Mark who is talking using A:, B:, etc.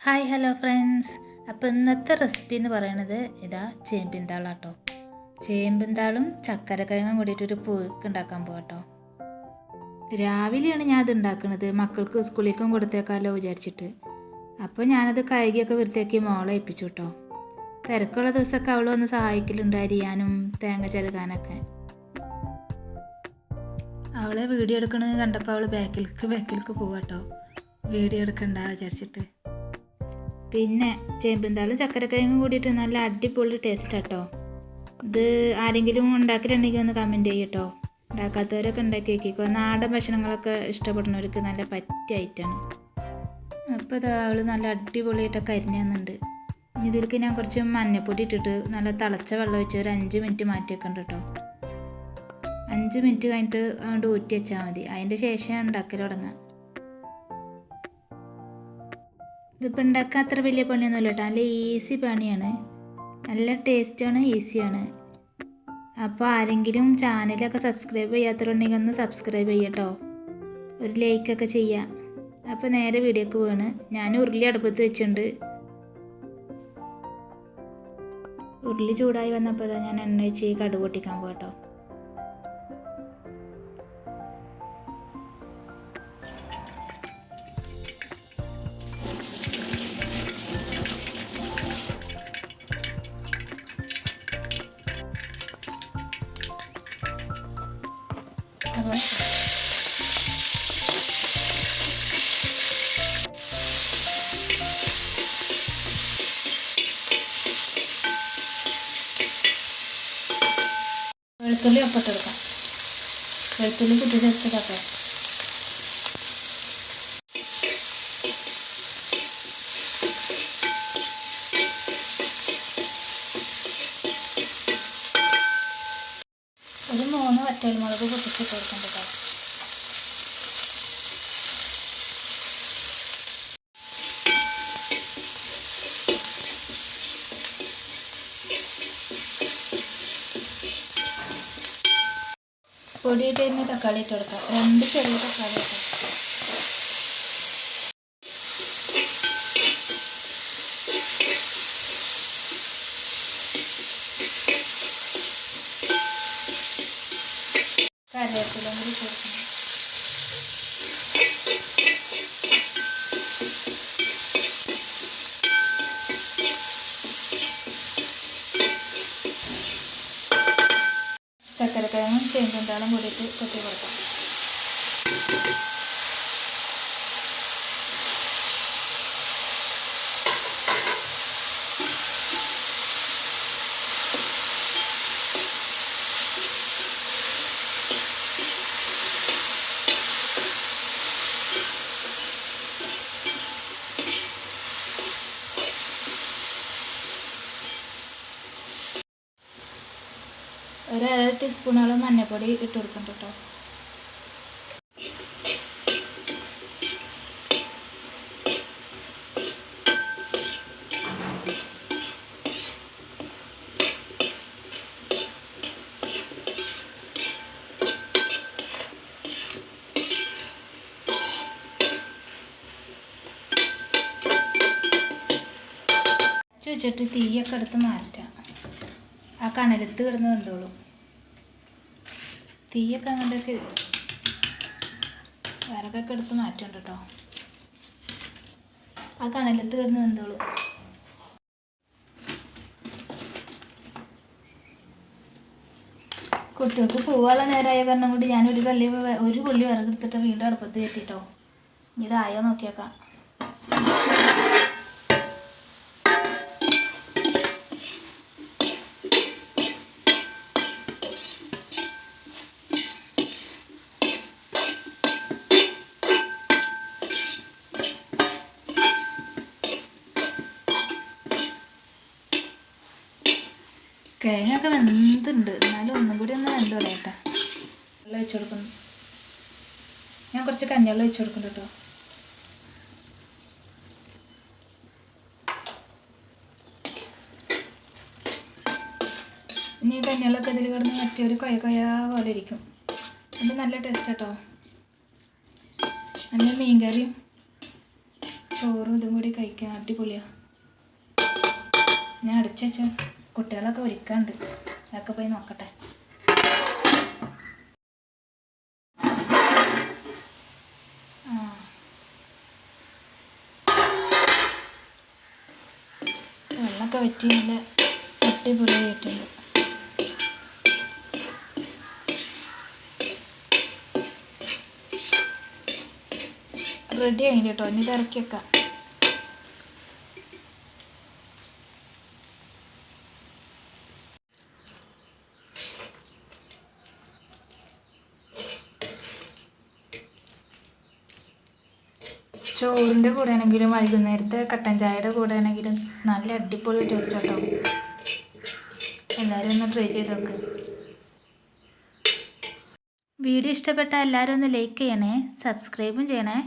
A: Hi hello friends അപ്പോൾ ഇന്നത്തെ recipe എന്ന് പറയണത് ഇതാ ചേമ്പിന്താളാട്ടോ ചേമ്പിന്താളും ചക്കര കിഴങ്ങും ചക്കരക്കിഴങ്ങും കൂടിയിട്ട് ഒരു പുഴുക്ക് ഉണ്ടാക്കാൻ പോകട്ടോ രാവിലെയാണ് ഞാൻ ഇത് ഉണ്ടാക്കുന്നത് മക്കൾക്ക് സ്കൂളിലേക്കും കൊടുത്തേക്കാമല്ലോ വിചാരിച്ചിട്ട്. അപ്പോൾ ഞാനത് കഴുകിയൊക്കെ വൃത്തിയാക്കി മോളെ ഏൽപ്പിച്ചു കേട്ടോ തിരക്കുള്ള ദിവസമൊക്കെ അവൾ വന്ന് സഹായിക്കലുണ്ട് അരിയാനും തേങ്ങ ചെറുകാനൊക്കെ അവളെ വീഡിയോ എടുക്കണത് കണ്ടപ്പോൾ അവൾ ബാക്കിലേക്ക് ബാക്കിലേക്ക് പോവാട്ടോ വീഡിയോ എടുക്കണ്ട വിചാരിച്ചിട്ട്. പിന്നെ ചേമ്പിന്താളും ചക്കരക്കിഴങ്ങും കൂടിയിട്ട് നല്ല അടിപൊളി ടേസ്റ്റ് കേട്ടോ ഇത് ആരെങ്കിലും ഉണ്ടാക്കിയിട്ടുണ്ടെങ്കിൽ ഒന്ന് കമന്റ് ചെയ്യട്ടോ. ഉണ്ടാക്കാത്തവരൊക്കെ ഉണ്ടാക്കി നോക്കിക്കോ. നാടൻ ഭക്ഷണങ്ങളൊക്കെ ഇഷ്ടപ്പെടുന്നവർക്ക് നല്ല പറ്റിയ ഐറ്റാണ് അപ്പോൾ ഇത് അവൾ നല്ല അടിപൊളിയായിട്ടൊക്കെ അരിഞ്ഞു തന്നുണ്ട് ഇനി ഇതിലേക്ക് ഞാൻ കുറച്ച് മഞ്ഞപ്പൊടി ഇട്ടിട്ട് നല്ല തിളച്ച വെള്ളം ഒഴിച്ച് ഒരു അഞ്ച് മിനിറ്റ് മാറ്റി വെക്കണ്ട കേട്ടോ അഞ്ച് മിനിറ്റ് കഴിഞ്ഞിട്ട് അങ്ങോട്ട് ഊറ്റി വെച്ചാൽ മതി. അതിന്റെ ശേഷം ഉണ്ടാക്കി തുടങ്ങാം. ഇതിപ്പോൾ ഉണ്ടാക്കാൻ അത്ര വലിയ പണിയൊന്നുമില്ല കേട്ടോ. നല്ല ഈസി പണിയാണ്. നല്ല ടേസ്റ്റാണ് ഈസിയാണ് അപ്പോൾ ആരെങ്കിലും ചാനലൊക്കെ സബ്സ്ക്രൈബ് ചെയ്യാത്തവരുണ്ടെങ്കിൽ ഒന്ന് സബ്സ്ക്രൈബ് ചെയ്യട്ടോ ഒരു ലൈക്കൊക്കെ ചെയ്യാം. അപ്പോൾ നേരെ വീഡിയോക്ക് പോവാണ്. ഞാൻ ഉരുളി അടുപ്പത്ത് വെച്ചിട്ടുണ്ട്. ഉരുളി ചൂടായി വന്നപ്പോൾ ഞാൻ എണ്ണ വെച്ച് കടുക് പൊട്ടിക്കാൻ പോകട്ടോ വെളുത്തുള്ളി ഒപ്പിട്ടെടുക്കാം വെളുത്തുള്ളി കുട്ടി ചേർത്തിട്ടൊക്കെ ഒരു മൂന്ന് വറ്റൽമുളക് പൊട്ടിച്ചിട്ട് കൊടുക്കാം കേട്ടോ. പൊടിയിട്ട് തന്നെ തക്കാളി ഇട്ട് കൊടുക്കാം. രണ്ട് ചെറിയ തക്കാളി ഇട്ടോ കറിവേപ്പില ചക്കരക്കിഴങ്ങും താളം കൂടിയിട്ട് കൊത്തി കൊടുക്കാം ഒരു അര ടീസ്പൂണോളം മഞ്ഞൾപ്പൊടി ഇട്ട് കൊടുക്കുന്നുണ്ട് കേട്ടോ. വെച്ചിട്ട് തീയൊക്കെ എടുത്ത് മാറ്റാം. ആ കണലത്ത് കിടന്ന് വെന്തോളും. തീയൊക്കെ അങ്ങോട്ടേക്ക് വിറകൊക്കെ എടുത്ത് മാറ്റുണ്ട് കേട്ടോ ആ കണലത്ത് കിടന്ന് വെന്തോളൂ. കുട്ടികൾക്ക് പോവാനുള്ള നേരമായ കാരണം കൊണ്ട് ഞാനൊരു കള്ളി ഒരു കൊള്ളി വിറകെടുത്തിട്ട് വീണ്ടും അടുപ്പത്ത് കയറ്റിട്ടോ. ഇതായോ നോക്കിയേക്കാം. കിഴങ്ങൊക്കെ വെന്തുണ്ട്. എന്നാലും ഒന്നും കൂടി ഒന്ന് വെന്ത് പറയട്ടെ വെള്ളം ഒഴിച്ചു കൊടുക്കുന്നു. ഞാൻ കുറച്ച് കഞ്ഞിവെള്ളം ഒഴിച്ചു കൊടുക്കുന്നു കേട്ടോ. ഇനി ഈ ഇതിൽ കിടന്ന് മറ്റേ ഒരു കൊയ കൊയ പോലെ ഇരിക്കും. ഇത് നല്ല ടേസ്റ്റ് കേട്ടോ. നല്ല മീൻകറിയും ചോറും ഇതും കൂടി കഴിക്കാം അടിപൊളിയാണ് ഞാൻ അടിച്ചു വെച്ച. കുട്ടികളൊക്കെ ഒരുക്കാണ്ട് അതൊക്കെ പോയി നോക്കട്ടെ. വെള്ളമൊക്കെ വറ്റി നല്ല അടിപൊളിയായിട്ടുണ്ട്. റെഡി ആയില്ല കേട്ടോ ഇനി ഇത് ഇറക്കി ചോറിന്റെ കൂടെ ആണെങ്കിലും വൈകുന്നേരത്തെ കട്ടൻ ചായയുടെ കൂടെ ആണെങ്കിലും നല്ല അടിപൊളി ടേസ്റ്റ് കേട്ടോ എല്ലാവരും ഒന്ന് ട്രൈ ചെയ്ത് നോക്ക്. വീഡിയോ ഇഷ്ടപ്പെട്ട എല്ലാവരും ഒന്ന് ലൈക്ക് ചെയ്യണേ സബ്സ്ക്രൈബും ചെയ്യണേ.